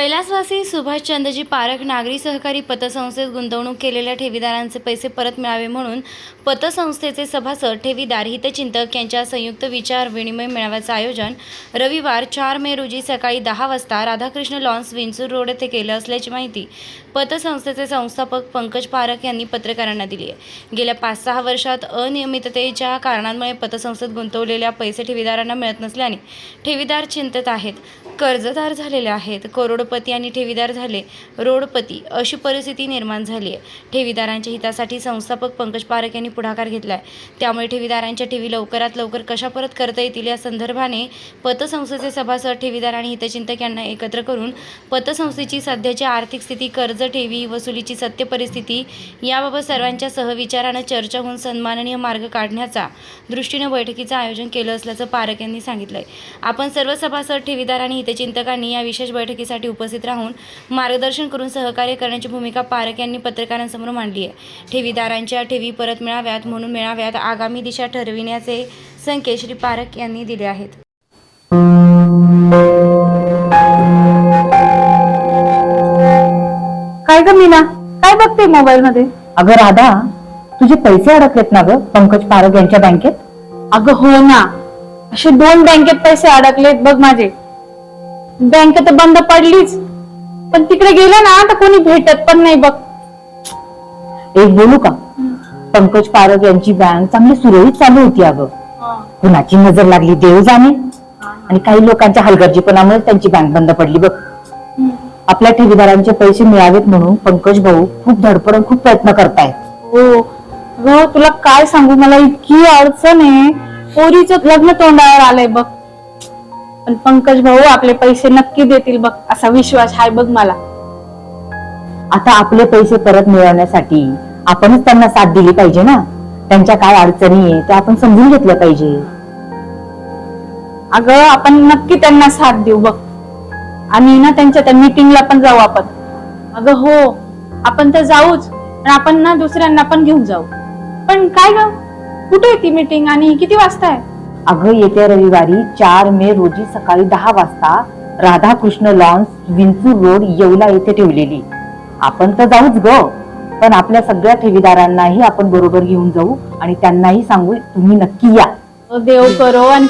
कैलासवासी सुभाषचंद्रजी पारख नागरी सहकारी पतसंस्थेत गुंतवणूक केलेल्या ठेवीदारांचे पैसे परत मिळावे म्हणून पतसंस्थेचे सभासद ठेवीदार हितचिंतक यांच्या संयुक्त विचार विनिमय मेळाव्याचं आयोजन रविवार चार मे रोजी सकाळी दहा वाजता राधाकृष्ण लॉन्स विंचूर रोड येथे केलं असल्याची माहिती पतसंस्थेचे संस्थापक पंकज पारख यांनी पत्रकारांना दिली आहे. गेल्या पाच सहा वर्षात अनियमिततेच्या कारणांमुळे पतसंस्थेत गुंतवलेल्या पैसे ठेवीदारांना मिळत नसल्याने ठेवीदार चिंतेत आहेत कर्जदार झालेले आहेत करोड करोडपती आणि ठेवीदार झाले. रोडपती अशी परिस्थिती निर्माण झाली आहे ठेवीदारांच्या हितासाठी संस्थापक पंकज पारख यांनी पुढाकार घेतला आहे त्यामुळे ठेवीदारांच्या ठेवी लवकरात लवकर कशा परत करता येतील या संदर्भाने पतसंस्थेचे सभासद ठेवीदार आणि हितचिंतक यांना एकत्र करून पतसंस्थेची सध्याची आर्थिक स्थिती कर्ज ठेवी वसुलीची सत्य परिस्थिती याबाबत सर्वांच्या सहविचारानं चर्चा होऊन सन्माननीय मार्ग काढण्याचा दृष्टीनं बैठकीचं आयोजन केलं असल्याचं पारख यांनी सांगितलंय. आपण सर्व सभासद ठेवीदार आणि हितचिंतकांनी या विशेष बैठकीसाठी उपस्थित राहून मार्गदर्शन करून सहकार्य करण्याची भूमिका पारख यांनी पत्रकारांसमोर मांडली आहे. ठेवीदारांच्या ठेवी परत मिळाव्यात म्हणून मिळाव्यात आगामी दिशा ठरविण्याचे संकेत श्री पारख यांनी दिले आहेत. काय ग मीना? काय बघते मोबाईल मध्ये अगं राधा तुझे पैसे अडकलेत ना ग पंकज पारग यांच्या बँकेत? अगं हो ना. असे दोन बँकेत पैसे अडकलेत बघ माझे. बँक तर बंद पडलीच. पण तिकडे गेलं ना तर कोणी भेटत पण नाही बघ. एक बोलू का? पंकज पारग यांची बँक चांगली सुरळीत चालू होती अगं. कुणाची नजर लागली देव जाणे. आणि काही लोकांच्या हलगर्जीपणामुळे त्यांची बँक बंद पडली बघ. आपल्या ठेवीदारांचे पैसे मिळावेत म्हणून पंकज भाऊ खूप धडपड आणि खूप प्रयत्न करतायत. हो. तुला काय सांगू? मला इतकी अडचण आहे. पोरीचं लग्न तोंडावर आलंय बघ. पण पंकज भाऊ आपले पैसे नक्की देतील बघ असा विश्वास आहे बघ मला. आता आपले पैसे परत मिळवण्यासाठी आपणच त्यांना साथ दिली पाहिजे ना? त्यांच्या काय अडचणी आहे त्या आपण समजून घेतल्या पाहिजे. अगं आपण नक्की त्यांना साथ देऊ बघ. आणि ना त्यांच्या त्या मीटिंगला पण जाऊ आपण. अगं हो आपण तर जाऊच पण आपण ना दुसऱ्यांना पण घेऊन जाऊ. पण काय ग? कुठे आहे ती मीटिंग आणि किती वाजता आहे अगं येत्या रविवारी चार मे रोजी सकाळी दहा वाजता राधाकृष्ण लॉन्स विंचूर रोड येवला येथे ठेवलेली. आपण तर जाऊच ग पण आपल्या सगळ्या ठेवीदारांनाही आपण बरोबर घेऊन जाऊ आणि त्यांनाही सांगू तुम्ही नक्की या. देव करो आणि